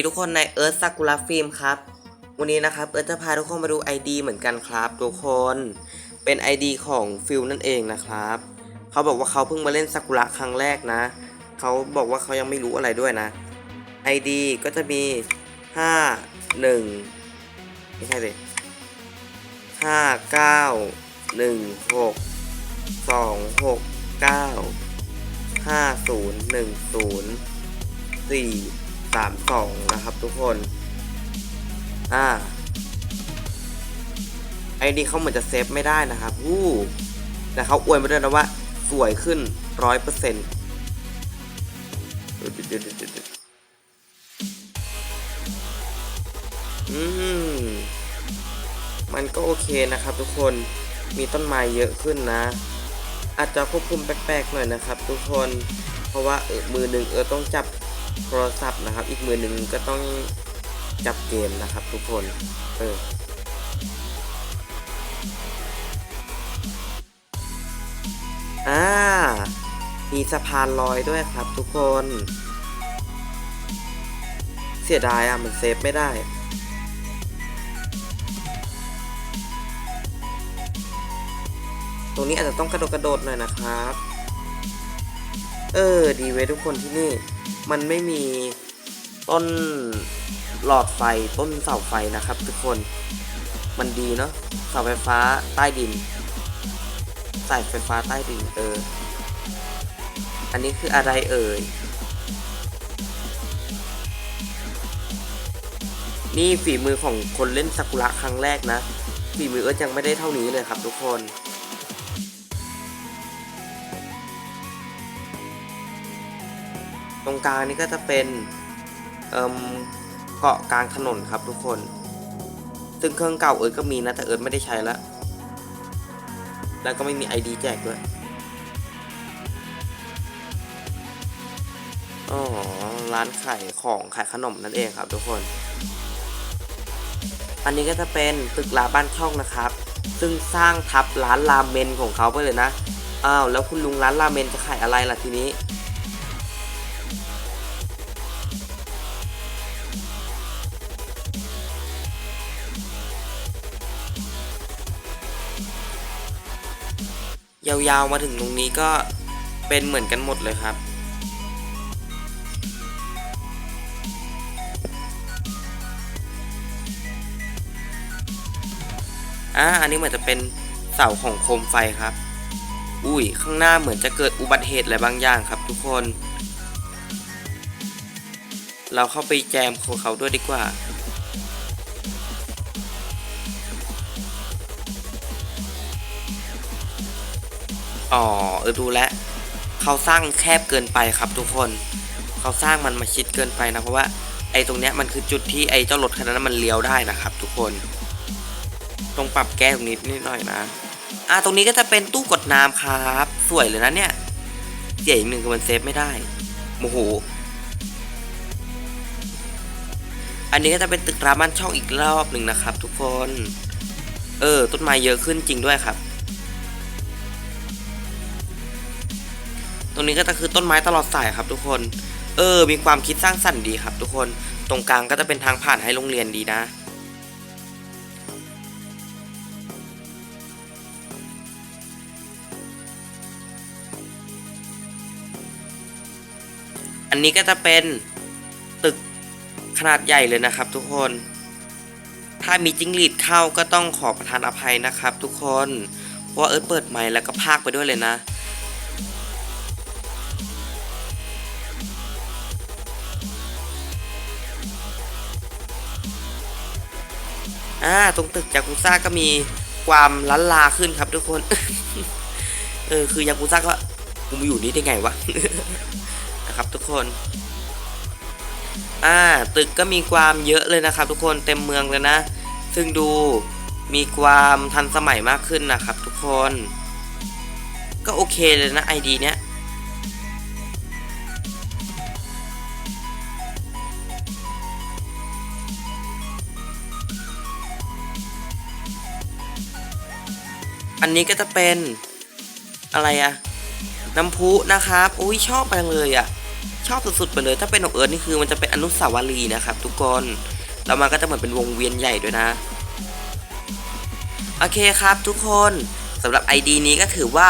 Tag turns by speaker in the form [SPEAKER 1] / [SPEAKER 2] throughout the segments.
[SPEAKER 1] ดีทุกคนในเอิร์ธซากุระฟิล์มครับ วันนี้นะครับเอิร์ธจะพาทุกคนมาดู ID เหมือนกันครับ ทุกคน เป็น ID ของฟิลนั่นเองนะครับ เขาบอกว่าเขาเพิ่งมาเล่นซากุระครั้งแรกนะ เขาบอกว่าเขายังไม่รู้อะไรด้วยนะ ID ก็จะมี 5 1 ไม่ใช่สิ5 9 1 6 2 6 9 5 0 1 0สี่สามสองนะครับทุกคน อ่าไอดีเขาเหมือนจะเซฟไม่ได้นะครับวู้แต่เขาอวยมาด้วยนะว่า สวยขึ้นร้อยเปอร์เซ็นต์อืม มันก็โอเคนะครับทุกคน มีต้นไม้เยอะขึ้นนะ อาจจะควบคุมแปลกๆหน่อยนะครับทุกคน เพราะว่าเออมือหนึ่งเออต้องจับ โทรศัพท์นะครับ อีกมือหนึ่งก็ต้องจับเกมนะครับ ทุกคน เอออ่ามีสะพานลอยด้วยครับทุกคน เสียดายอะ มันเซฟไม่ได้ ตรงนี้อาจจะต้องกระโดดกระโดดหน่อยนะครับ เออ ดีเว้ยทุกคนที่นี่มันไม่มีต้นหลอดไฟต้นเสาไฟนะครับ ทุกคนมันดีเนาะเสาไฟฟ้าใต้ดินสายไฟฟ้าใต้ดินเออ อันนี้คืออะไรเอ่ย นี่ฝีมือของคนเล่นซากุระครั้งแรกนะ ฝีมือเอิร์ธยังไม่ได้เท่านี้เลยครับทุกคน ตรงกลางนี่ก็จะเป็นเกาะกลางถนนครับทุกคน ซึ่งเครื่องเก่าเอิร์ก็มีนะแต่เอิร์ไม่ได้ใช้แล้ว แล้วก็ไม่มี ID แจกด้วยอ๋อร้านขายของขายขนมนั่นเองครับทุกคน อันนี้ก็จะเป็นตึกลาบ้านช่องนะครับ ซึ่งสร้างทับร้านราเมนของเขาไปเลยนะ อ้าวแล้วคุณลุงร้านราเมนจะขายอะไรล่ะทีนี้ ยาวๆมาถึงตรงนี้ก็เป็นเหมือนกันหมดเลยครับ อ่าอันนี้เหมือนจะเป็นเสาของโคมไฟครับ อุ้ยข้างหน้าเหมือนจะเกิดอุบัติเหตุอะไรบางอย่างครับทุกคน เราเข้าไปแจมของเขาด้วยดีกว่า อ๋อเออดูแลเขาสร้างแคบเกินไปครับทุกคนเขาสร้างมันมาชิดเกินไปนะเพราะว่าไอ้ตรงเนี้ยมันคือจุดที่ไอ้เจ้ารถคันนั้นมันเลี้ยวได้นะครับ ทุกคนต้องปรับแก้ตรงนี้นิดหน่อยนะอ่าตรงนี้ก็จะเป็นตู้กดน้ำครับ สวยเลยนะเนี่ยเจ๋งหนึ่งคือมันเซฟไม่ได้โมโหอันนี้ก็จะเป็นตึกรามันช่องอีกรอบหนึ่งนะครับ ทุกคน เออต้นไม้เยอะขึ้นจริงด้วยครับ รงนี้ก็จะคือต้นไม้ตลอดสายครับทุกคน เออ มีความคิดสร้างสรรค์ดีครับ ทุกคน ตรงกลางก็จะเป็นทางผ่านให้โรงเรียนดีนะอันนี้ก็จะเป็นตึกขนาดใหญ่เลยนะครับ ทุกคน ถ้ามีจิ้งหรีดเข้าก็ต้องขอประทานอภัยนะครับ ทุกคน เพราะว่าเอิร์ธเปิดไมค์แล้วก็พากไปด้วยเลยนะ อ่าตรงตึกยากุซ่าก็มีความล้านลาขึ้นครับทุกคน เออคือยากุซ่าก็กูมาอยู่นี่ได้ไงวะนะครับทุกคน อ่าตึกก็มีความเยอะเลยนะครับ ทุกคนเต็มเมืองเลยนะ ซึ่งดูมีความทันสมัยมากขึ้นนะครับ ทุกคน ก็โอเคเลยนะไอดีเนี้ย อันนี้ก็จะเป็นอะไรอะน้ำพุนะครับอุ้ยชอบจังเลยอะชชอบสุดๆไปเลย ถ้าเป็นของเอิร์ธนี่คือมันจะเป็นอนุสาวรีย์นะครับ ทุกคนแล้วมันก็จะเหมือนเป็นวงเวียนใหญ่ด้วยนะ โอเคครับทุกคนสำหรับ ID นี้ก็ถือว่า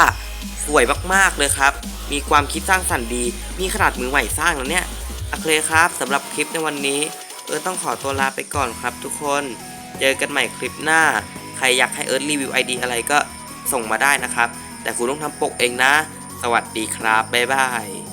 [SPEAKER 1] สวยมากๆเลยครับ มีความคิดสร้างสรรค์ดี มีขนาดมือใหม่สร้างแล้วเนี่ยโอเคครับสำหรับคลิปในวันนี้ เอิร์ธต้องขอตัวลาไปก่อนครับ ทุกคน เจอกันใหม่คลิปหน้า ใครอยากให้เอิร์ธรีวิว ID อะไรก็ ส่งมาได้นะครับ แต่คุณต้องทำปกเองนะ สวัสดีครับ บ๊ายบาย